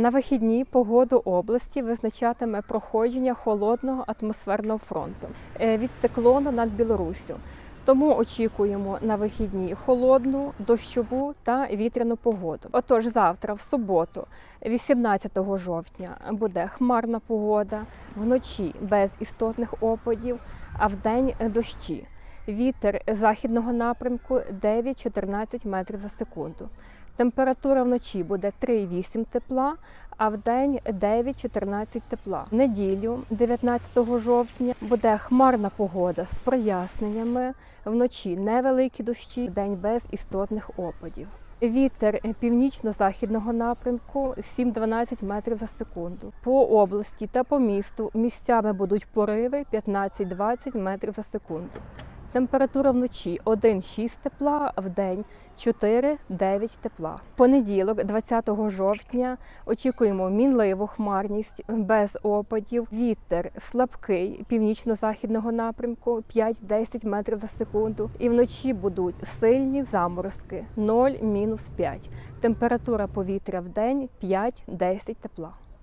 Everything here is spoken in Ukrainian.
На вихідні погоду області визначатиме проходження холодного атмосферного фронту е, від циклону над Білоруссю. Тому очікуємо на вихідні холодну, дощову та вітряну погоду. Отож, завтра, в суботу, 18 жовтня, буде хмарна погода, вночі без істотних опадів, а вдень дощі. Вітер західного напрямку 9-14 метрів за секунду. Температура вночі буде 3,8 тепла, а вдень 9-14 тепла. В неділю, 19 жовтня, буде хмарна погода з проясненнями. Вночі невеликі дощі, день без істотних опадів. Вітер північно-західного напрямку 7-12 метрів за секунду. По області та по місту місцями будуть пориви 15-20 метрів за секунду. Температура вночі 1,6 тепла, в день 4-9 тепла. Понеділок, 20 жовтня, очікуємо мінливу хмарність без опадів. Вітер слабкий північно-західного напрямку 5-10 метрів за секунду. І вночі будуть сильні заморозки 0-5. Температура повітря в день 5-10 тепла.